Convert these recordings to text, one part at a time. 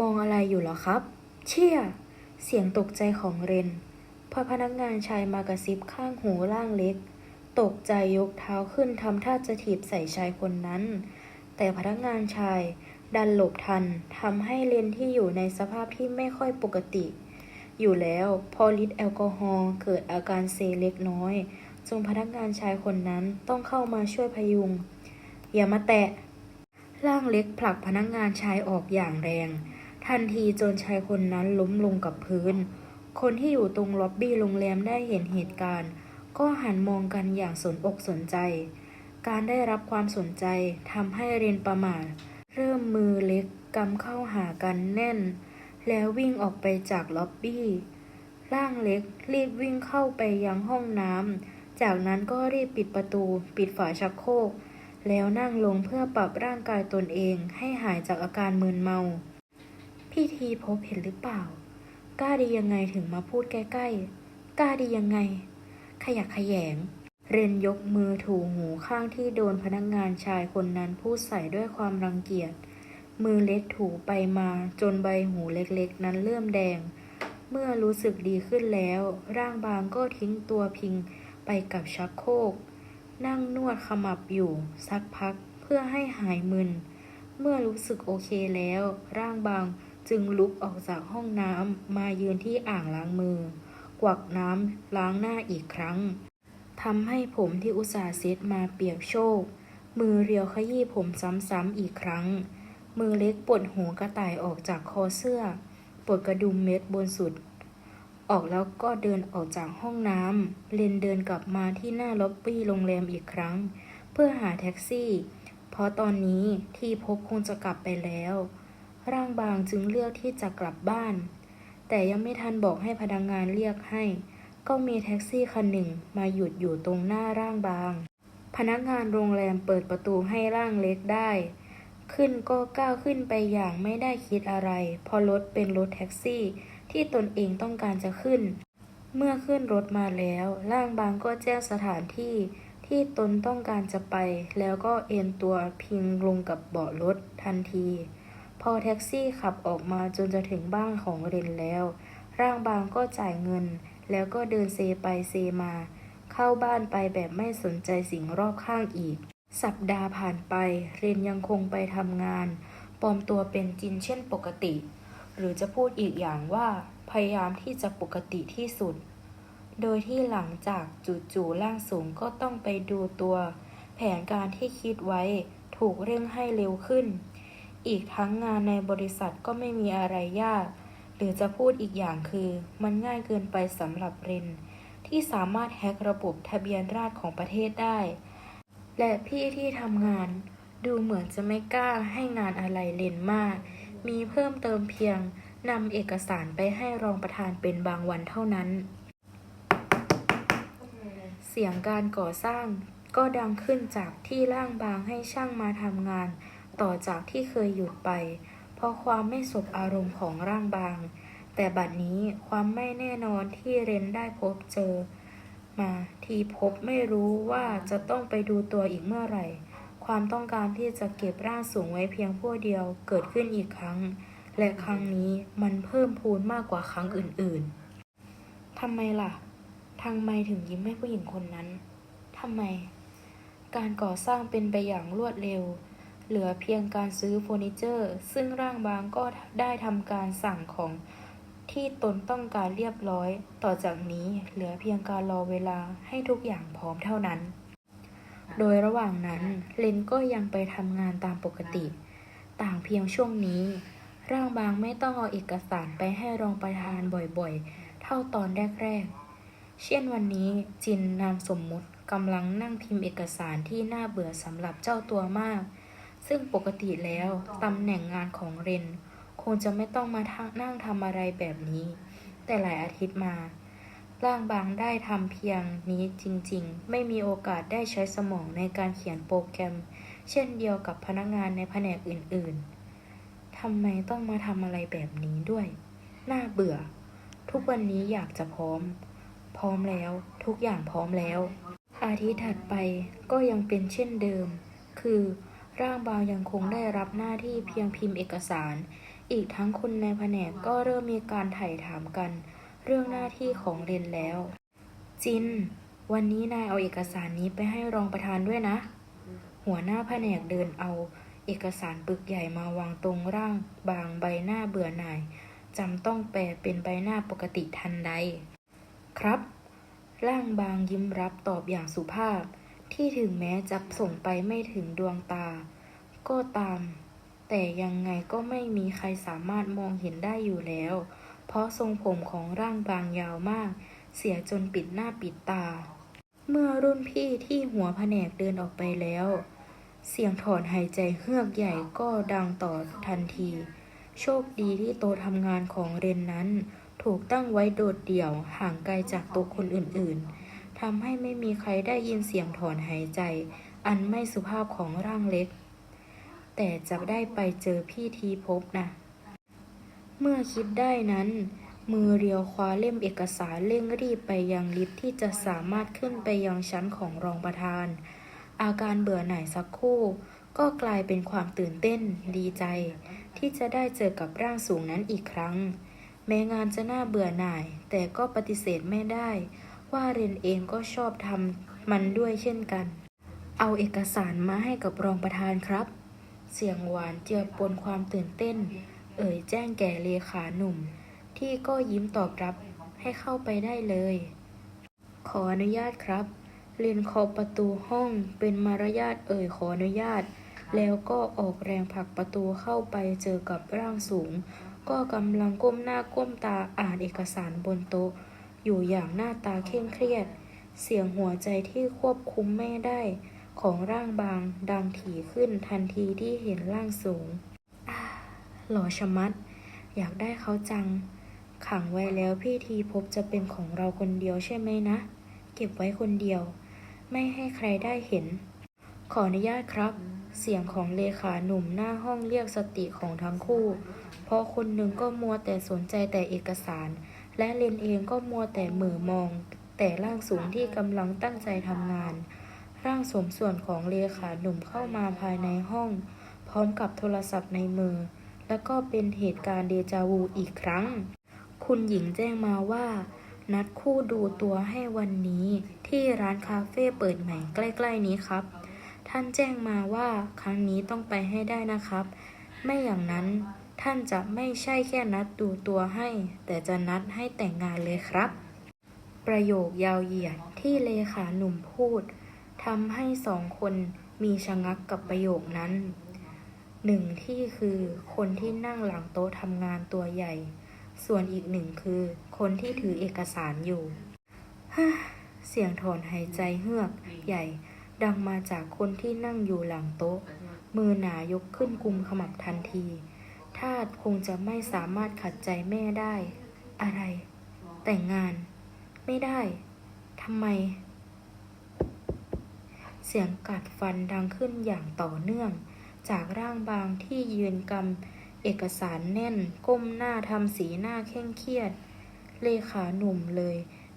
มองอะไรอยู่เหรอครับ เชี่ย เสียงตกใจของเรน พอพนักงานชายมากระซิบข้างหูร่างเล็ก ตกใจยกเท้าขึ้นทำท่าจะถีบใส่ชายคนนั้น แต่พนักงานชายดันหลบทันทำให้เลนที่อยู่ในสภาพที่ไม่ค่อยปกติ อยู่แล้วพอฤทธิ์แอลกอฮอล์เกิดอาการเซเล็กน้อยจนพนักงานชายคนนั้นต้องเข้ามาช่วยพยุง อย่ามาแตะ ร่างเล็กผลักพนักงานชายออกอย่างแรง ทันทีจนชายคนนั้นล้มลงกับพื้น คนที่อยู่ตรงล็อบบี้โรงแรมได้เห็นเหตุการณ์ ก็หันมองกันอย่างสนอกสนใจ การได้รับความสนใจทำให้เรนประมาทเริ่มมือเล็กกำเข้าหากันแน่น แล้ววิ่งออกไปจากล็อบบี้ร่างเล็กรีบวิ่งเข้าไปยังห้องน้ำ จากนั้นก็รีบปิดประตู ปิดฝาชักโครก แล้วนั่งลงเพื่อปรับร่างกายตนเองให้หายจากอาการมึนเมา พี่ทีพบเห็นหรือเปล่า กล้าดียังไงถึงมาพูดใกล้ๆ กล้าดียังไง ขยักขยงเรนยกมือถูหูข้างที่โดนพนักงานชายคนนั้นพูดใส่ด้วยความรังเกียจ มือเล็กถูไปมาจนใบหูเล็กๆ นั้นเริ่มแดง เมื่อรู้สึกดีขึ้นแล้ว ร่างบางก็ทิ้งตัวพิงไปกับชักโครก นั่งนวดขมับอยู่ สักพักเพื่อให้หายมึน เมื่อรู้สึกโอเคแล้ว ร่างบาง จึงลุกออกจากห้องน้ำมายืนที่อ่างล้างมือ กวักน้ำล้างหน้าอีกครั้งทำให้ผมที่อุตส่าห์เซ็ตมาเปียกโชก มือเรียวขยี้ผมซ้ำๆอีกครั้ง มือเล็กปลดหัวกระต่ายออกจากคอเสื้อปลดกระดุมเม็ดบนสุด ออกแล้วก็เดินออกจากห้องน้ำเลนเดินกลับมาที่หน้าล็อบบี้โรงแรมอีกครั้ง เพื่อหาแท็กซี่ เพราะตอนนี้ที่พบคงจะกลับไปแล้ว ร่างบางจึงเลือกที่จะกลับบ้าน แต่ยังไม่ทันบอกให้พนักงงานเรียกให้ ก็มีแท็กซี่คันหนึ่งมาหยุดอยู่ตรงหน้าร่างบาง พนักงานโรงแรมเปิดประตูให้ร่างเล็กได้ ขึ้นก็ก้าวขึ้นไปอย่างไม่ได้คิดอะไรเพราะรถเป็นรถแท็กซี่ที่ตนเองต้องการจะขึ้น เมื่อขึ้นรถมาแล้ว ร่างบางก็แจ้งสถานที่ที่ตนต้องการจะไป แล้วก็เอนตัวพิงลงกับเบาะรถทันที พอแท็กซี่ขับออกมาจนจะถึงบ้านของเรนแล้ว ร่างบางก็จ่ายเงิน แล้วก็เดินเซไปเซมา เข้าบ้านไปแบบไม่สนใจสิ่งรอบข้างอีก สัปดาห์ผ่านไป เรนยังคงไปทำงานปลอมตัวเป็นจินเช่นปกติ หรือจะพูดอีกอย่างว่า พยายามที่จะปกติที่สุด โดยที่หลังจากจู่ๆร่างสูงก็ต้องไปดูตัว แผนการที่คิดไว้ถูกเร่งให้เร็วขึ้น อีกทั้งงานในบริษัทก็ไม่มีอะไรยาก หรือจะพูดอีกอย่างคือ มันง่ายเกินไปสำหรับเรนที่สามารถแฮกระบบทะเบียนราษฎรของประเทศได้ และพี่ที่ทำงาน ดูเหมือนจะไม่กล้าให้งานอะไรเรนมาก มีเพิ่มเติมเพียงนำเอกสารไปให้รองประธานเป็นบางวันเท่านั้น เสียงการก่อสร้างก็ดังขึ้นจากที่ร่างบางให้ช่างมาทำงาน ต่อจากที่เคยหยุดไป เพราะความไม่สบอารมณ์ของร่างบาง แต่บัดนี้ความไม่แน่นอนที่เรนได้พบเจอ มาทีพบไม่รู้ว่าจะต้องไปดูตัวอีกเมื่อไหร่ ความต้องการที่จะเก็บร่างสูงไว้เพียงผู้เดียวเกิดขึ้นอีกครั้ง และครั้งนี้มันเพิ่มพูนมากกว่าครั้งอื่นๆทำไมล่ะทางไมถึงยิ้มให้ผู้หญิงคนนั้นทำไม การก่อสร้างเป็นไปอย่างรวดเร็ว เหลือเพียงการซื้อเฟอร์นิเจอร์ ซึ่งร่างบางก็ได้ทำการสั่งของที่ตนต้องการเรียบร้อย ต่อจากนี้เหลือเพียงการรอเวลาให้ทุกอย่างพร้อมเท่านั้น โดยระหว่างนั้นเลนก็ยังไปทำงานตามปกติ ต่างเพียงช่วงนี้ ร่างบางไม่ต้องเอาเอกสารไปให้รองประธานบ่อยๆ เท่าตอนแรกๆ เช่นวันนี้จินนามสมมุติกำลังนั่งพิมพ์เอกสารที่น่าเบื่อสำหรับเจ้าตัวมาก ซึ่งปกติแล้วตำแหน่งงานของเรนคงจะไม่ต้องมานั่งทำอะไรแบบนี้ แต่หลายอาทิตย์มา ร่างบางได้ทำเพียงนี้จริงๆ ไม่มีโอกาสได้ใช้สมองในการเขียนโปรแกรม เช่นเดียวกับพนักงานในแผนกอื่นๆทำไมต้องมาทำอะไรแบบนี้ด้วย น่าเบื่อ ทุกวันนี้อยากจะพร้อม พร้อมแล้ว ทุกอย่างพร้อมแล้ว อาทิตย์ถัดไปก็ยังเป็นเช่นเดิม คือ ร่างบางยังคงได้รับหน้าที่เพียงพิมพ์เอกสาร อีกทั้งคนในแผนกก็เริ่มมีการไถ่ถามกัน เรื่องหน้าที่ของเรนแล้ว จิน วันนี้นายเอาเอกสารนี้ไปให้รองประธานด้วยนะ หัวหน้าแผนกเดินเอา เอกสารปึกใหญ่มาวางตรงร่างบางใบหน้าเบื่อหน่ายจำต้องแปลเป็นใบหน้าปกติทันใด ครับ ร่างบางยิ้มรับตอบอย่างสุภาพ ที่ถึงแม้จะส่งไปไม่ถึงดวงตา ก็ตาม แต่ยังไงก็ไม่มีใครสามารถมองเห็นได้อยู่แล้ว เพราะทรงผมของร่างบางยาวมาก เสียจนปิดหน้าปิดตา เมื่อรุ่นพี่ที่หัวแผนกเดินออกไปแล้ว เสียงถอนหายใจเฮือกใหญ่ก็ดังต่อทันที โชคดีที่โต๊ะทำงานของเรนนั้น ถูกตั้งไว้โดดเดี่ยวห่างไกลจากโต๊ะคนอื่นๆ ทำให้ไม่มีใครได้ยินเสียงถอนหายใจ อันไม่สุภาพของร่างเล็ก แต่จะได้ไปเจอพี่ทีพบนะ เมื่อคิดได้นั้น มือเรียวคว้าเล่มเอกสารเร่งรีบไปยังลิฟต์ที่จะสามารถขึ้นไปยังชั้นของรองประธาน อาการเบื่อหน่ายสักครู่ ก็กลายเป็นความตื่นเต้นดีใจ ที่จะได้เจอกับร่างสูงนั้นอีกครั้ง แม้งานจะน่าเบื่อหน่าย แต่ก็ปฏิเสธไม่ได้ ว่าเรนเองก็ชอบทำมันด้วยเช่นกัน เอาเอกสารมาให้กับรองประธานครับ เสียงหวานเจือปนความตื่นเต้น เอ่ยแจ้งแก่เลขาหนุ่ม ที่ก็ยิ้มตอบรับให้เข้าไปได้เลย ขออนุญาตครับเรียนขอบประตูห้องเป็นมารยาทเอ่ยขออนุญาต แล้วก็ออกแรงผลักประตูเข้าไปเจอกับร่างสูง ก็กำลังก้มหน้าก้มตาอ่านเอกสารบนโต๊ะ อยู่อย่างหน้าตาเคร่งเครียด เสียงหัวใจที่ควบคุมไม่ได้ ของร่างบางดังถี่ขึ้นทันทีที่เห็นร่างสูง หล่อชะมัด อยากได้เขาจัง ขังไว้แล้วพี่ทีพบจะเป็นของเราคนเดียวใช่ไหมนะ เก็บไว้คนเดียว ไม่ให้ใครได้เห็น ขออนุญาตครับ เสียงของเลขาหนุ่มหน้าห้องเรียกสติของทั้งคู่ เพราะคนหนึ่งก็มัวแต่สนใจแต่เอกสาร และเลนเองก็มัวแต่เหม่อมอง แต่ร่างสูงที่กำลังตั้งใจทำงาน ร่างสมส่วนของเลขาหนุ่มเข้ามาภายในห้อง พร้อมกับโทรศัพท์ในมือ แล้วก็เป็นเหตุการณ์เดจาวูอีกครั้ง คุณหญิงแจ้งมาว่า นัดคู่ดูตัวให้วันนี้ ที่ร้านคาเฟ่เปิดใหม่ใกล้ ๆ นี้ครับ ท่านแจ้งมาว่าครั้งนี้ต้องไปให้ได้นะครับ ไม่อย่างนั้น ท่านจะไม่ใช่แค่นัดดูตัวให้ แต่จะนัดให้แต่งงานเลยครับ ประโยคยาวเหยียดที่เลขาหนุ่มพูดทำให้สองคนมีชะงักกับประโยคนั้น หนึ่งที่คือคนที่นั่งหลังโต๊ะทำงานตัวใหญ่ ส่วนอีกหนึ่งคือคนที่ถือเอกสารอยู่ เสียงถอนหายใจเฮือกใหญ่ ดังมาจากคนที่นั่งอยู่หลังโต๊ะ มือหนายกขึ้นกุมขมับทันที ทาตคงจะไม่สามารถขัดใจแม่ได้ อะไร แต่งงาน ไม่ได้ทำไม เสียงกัดฟันดังขึ้นอย่างต่อเนื่อง จากร่างบางที่ยืนกำเอกสารแน่น ก้มหน้าทำสีหน้าเคร่งเครียด เลขาหนุ่มเลย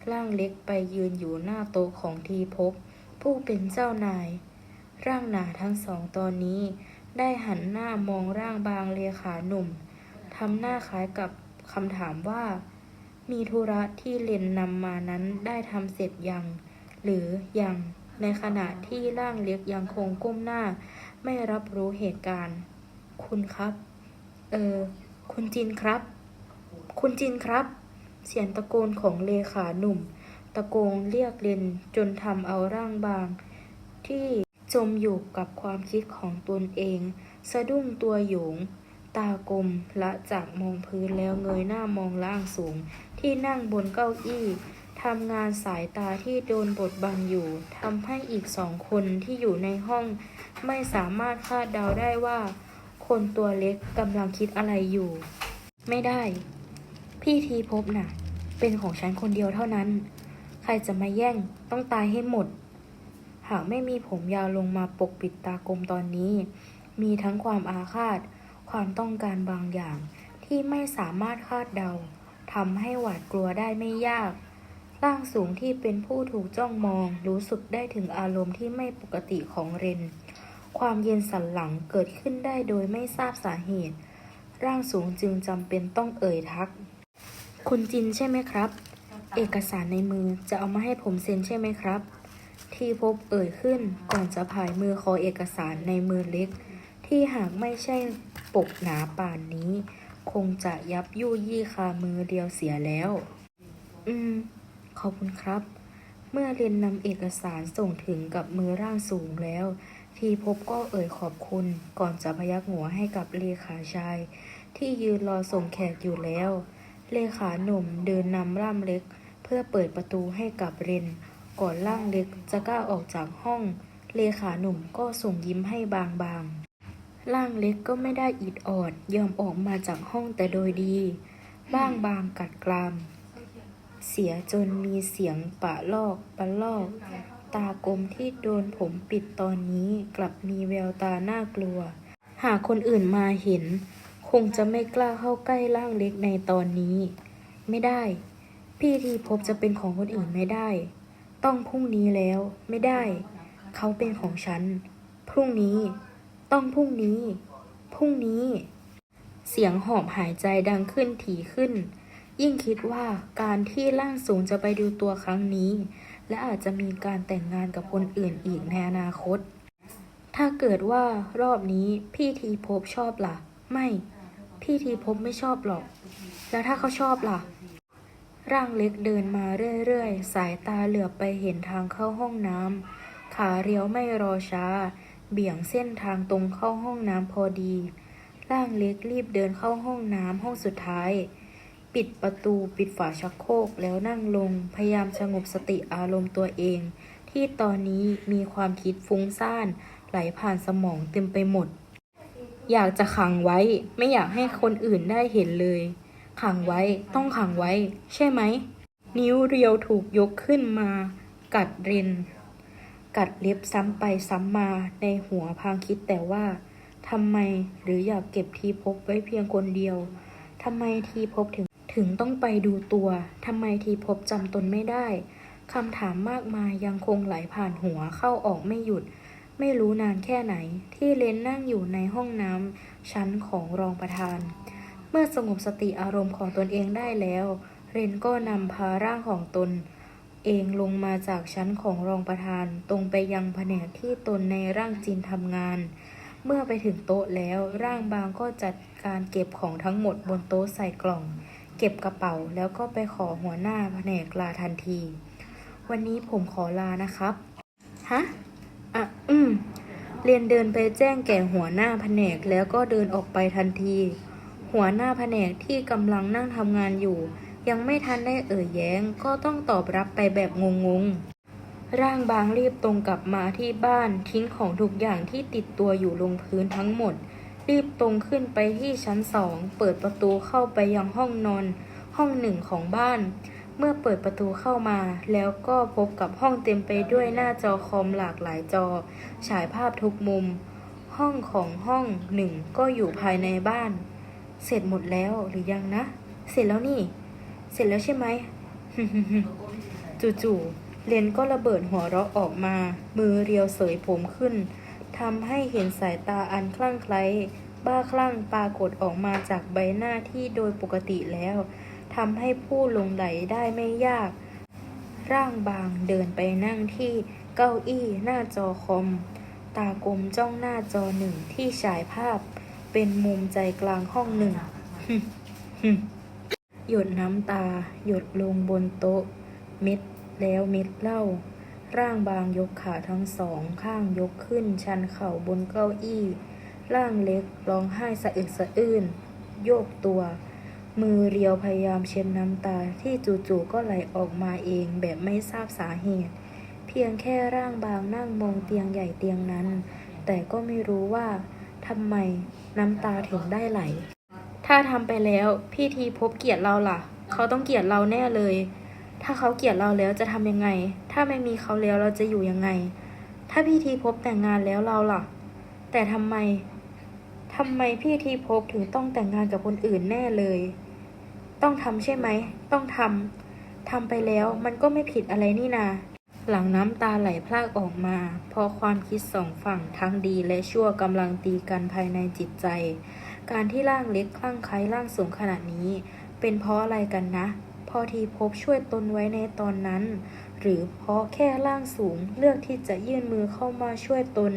ร่างเล็กไปยืนอยู่หน้าโต๊ะของทีพบ ผู้เป็นเจ้านาย ร่างหนาทั้งสองตอนนี้ ได้หันหน้ามองร่างบางเลขาหนุ่มทำหน้าคล้ายกับคำถามว่า มีธุระที่เลนนำมานั้นได้ทำเสร็จยัง หรือยัง ในขณะที่ร่างเล็กยังคงก้มหน้า ไม่รับรู้เหตุการณ์ คุณครับ เออ คุณจินครับ คุณจินครับ เสียงตะโกนของเลขาหนุ่ม ตะโกนเรียกเลนจนทำเอาร่างบาง ที่ จมอยู่กับความคิดของตนเอง สะดุ้งตัวหยง ตากลมละจากมองพื้นแล้วเงยหน้ามองล่างสูง ที่นั่งบนเก้าอี้ทำงานสายตาที่โดนบดบังอยู่ทำให้อีกสองคนที่อยู่ในห้อง ไม่สามารถคาดเดาได้ว่า คนตัวเล็กกำลังคิดอะไรอยู่ ไม่ได้ พี่ทีพบน่ะ เป็นของฉันคนเดียวเท่านั้น ใครจะมาแย่งต้องตายให้หมด หากไม่มีผมยาวลงมาปกปิดตากลมตอนนี้ มีทั้งความอาฆาต ความต้องการบางอย่าง ที่ไม่สามารถคาดเดาทำให้หวาดกลัวได้ไม่ยาก ร่างสูงที่เป็นผู้ถูกจ้องมอง รู้สึกได้ถึงอารมณ์ที่ไม่ปกติของเรน ความเย็นสันหลังเกิดขึ้นได้โดยไม่ทราบสาเหตุ ร่างสูงจึงจำเป็นต้องเอ่ยทัก คุณจินใช่ไหมครับ เอกสารในมือจะเอามาให้ผมเซ็นใช่ไหมครับ ที่พบเอ่ยขึ้นก่อนจะผายมือขอเอกสารในมือเล็ก ที่หากไม่ใช่ปกหนาป่านนี้ คงจะยับยู่ยี่คามือเดียวเสียแล้ว อืม ขอบคุณครับ เมื่อเรนนำเอกสารส่งถึงกับมือร่างสูงแล้ว ทีพบก็เอ่ยขอบคุณก่อนจะพยักหัวให้กับเลขาชาย ที่ยืนรอส่งแขกอยู่แล้ว เลขาหนุ่มเดินนำร่ามเล็ก เพื่อเปิดประตูให้กับเรน ก่อนร่างเล็กจะก้าวออกจากห้อง เลขาหนุ่มก็ส่งยิ้มให้บางๆ ร่างเล็กก็ไม่ได้อิดออดยอมออกมาจากห้องแต่โดยดี บ้างบางกัดกราม เสียจนมีเสียงปะลอกปะลอก ตากลมที่โดนผมปิดตอนนี้กลับมีแววตาน่ากลัว หากคนอื่นมาเห็น คงจะไม่กล้าเข้าใกล้ร่างเล็กในตอนนี้ ไม่ได้ พี่ทีพบจะเป็นของคนอื่นไม่ได้ ต้องพรุ่งนี้แล้ว ไม่ได้ เขาเป็นของฉัน พรุ่งนี้ ต้องพรุ่งนี้ พรุ่งนี้ เสียงหอบหายใจดังขึ้นถี่ขึ้น ยิ่งคิดว่าการที่ร่างสูงจะไปดูตัวครั้งนี้ และอาจจะมีการแต่งงานกับคนอื่นอีกในอนาคต ถ้าเกิดว่ารอบนี้พี่ทีพบชอบล่ะ ไม่ พี่ทีพบไม่ชอบหรอก แล้วถ้าเขาชอบล่ะ ร่างเล็กเดินมาเรื่อยๆ สายตาเหลือบไปเห็นทางเข้าห้องน้ำ ขาเรียวไม่รอช้า เบี่ยงเส้นทางตรงเข้าห้องน้ำพอดี ร่างเล็กรีบเดินเข้าห้องน้ำห้องสุดท้าย ปิดประตูปิดฝาชักโครกแล้วนั่งลง พยายามสงบสติอารมณ์ตัวเอง ที่ตอนนี้มีความคิดฟุ้งซ่าน ไหลผ่านสมองเต็มไปหมด อยากจะขังไว้ไม่อยากให้คนอื่นได้เห็นเลย ขังไว้ต้องขังไว้ ใช่ไหม นิ้วเรียวถูกยกขึ้นมา กัดริน กัดเล็บซ้ำไปซ้ำมาในหัวพางคิดแต่ว่าทำไมหรืออยากเก็บทีพบไว้เพียงคนเดียวทำไมทีพบถึงถึงต้องไปดูตัวทำไมทีพบจำตนไม่ได้คำถามมากมายยังคงไหลผ่านหัวเข้าออกไม่หยุด ไม่รู้นานแค่ไหน ที่เลนนั่งอยู่ในห้องน้ำชั้นของรองประธาน มื่อสงบสติอารมณ์ของตนเองได้แล้ว เรนก็นำพาร่างของตน เองลงมาจากชั้นของรองประธาน ตรงไปยังแผนกที่ตนในร่างจินทำงาน เมื่อไปถึงโต๊ะแล้วร่างบางก็จัดการเก็บของทั้งหมดบนโต๊ะใส่กล่อง เก็บกระเป๋าแล้วก็ไปขอหัวหน้าแผนกลาทันที วันนี้ผมขอลานะครับฮะอะอืมเรียนเดินไปแจ้งแก่หัวหน้าแผนกแล้วก็เดินออกไปทันที หัวหน้าแผนกที่กำลังนั่งทำงานอยู่ ยังไม่ทันได้เอ่ยแย้ง ก็ต้องตอบรับไปแบบงงๆ ร่างบางรีบตรงกลับมาที่บ้านทิ้งของทุกอย่างที่ติดตัวอยู่ลงพื้นทั้งหมด รีบตรงขึ้นไปที่ชั้นสองเปิดประตูเข้าไปยังห้องนอน ห้องหนึ่งของบ้าน เมื่อเปิดประตูเข้ามา แล้วก็พบกับห้องเต็มไปด้วยหน้าจอคอมหลากหลายจอ ฉายภาพทุกมุม ห้องของห้องหนึ่งก็อยู่ภายในบ้าน เสร็จหมดแล้วหรือยังนะ เสร็จแล้วนี่ เสร็จแล้วใช่ไหม จู่ๆเลนก็ระเบิดหัวเราะออกมา มือเรียวเสยผมขึ้นทำให้เห็นสายตาอันคลั่งไคล้บ้าคลั่งปรากฏออกมาจากใบหน้าที่โดยปกติแล้วทำให้ผู้ลงไหลได้ไม่ยาก ร่างบางเดินไปนั่งที่เก้าอี้หน้าจอคอม ตากลมจ้องหน้าจอหนึ่งที่ฉายภาพ เป็นมุมใจกลางห้องหนึ่ง หยดน้ำตา หยดลงบนโต๊ะ เม็ดแล้วเม็ดเล้าร่างบางยกขาทั้งสอง ข้างยกขึ้น ชันเข่าบนเก้าอี้ ร่างเล็กร้องไห้สะอึกสะอื้น โยกตัว มือเรียวพยายามเช็ดน้ำตาที่จู่ๆก็ไหลออกมาเองแบบไม่ทราบสาเหตุ เพียงแค่ร่างบางนั่งมองเตียงใหญ่เตียงนั้น แต่ก็ไม่รู้ว่าทำไม น้ำตาถึงได้ไหล ถ้าทำไปแล้วพี่ทีพบเกลียดเราล่ะ เขาต้องเกลียดเราแน่เลย ถ้าเขาเกลียดเราแล้วจะทำยังไง ถ้าไม่มีเขาแล้วเราจะอยู่ยังไง ถ้าพี่ทีพบแต่งงานแล้วเราล่ะ แต่ทำไมทำไมพี่ทีพบถึงต้องแต่งงานกับคนอื่นแน่เลย ต้องทำใช่ไหม ต้องทำทำไปแล้วมันก็ไม่ผิดอะไรนี่นา หลังน้ำตาไหลพรากออกมาพอความคิดสองฝั่งทั้งดีและชั่วกำลังตีกันภายในจิตใจ การที่ร่างเล็กคลั่งไคล้ร่างสูงขนาดนี้ เป็นเพราะอะไรกันนะ พอทีพบช่วยตนไว้ในตอนนั้น หรือเพราะแค่ร่างสูงเลือกที่จะยื่นมือเข้ามาช่วยตน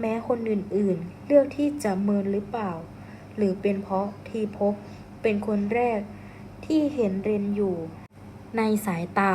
แม้คนอื่นๆ เลือกที่จะเมินหรือเปล่า หรือเป็นเพราะทีพบเป็นคนแรกที่เห็นเรนอยู่ ในสายตา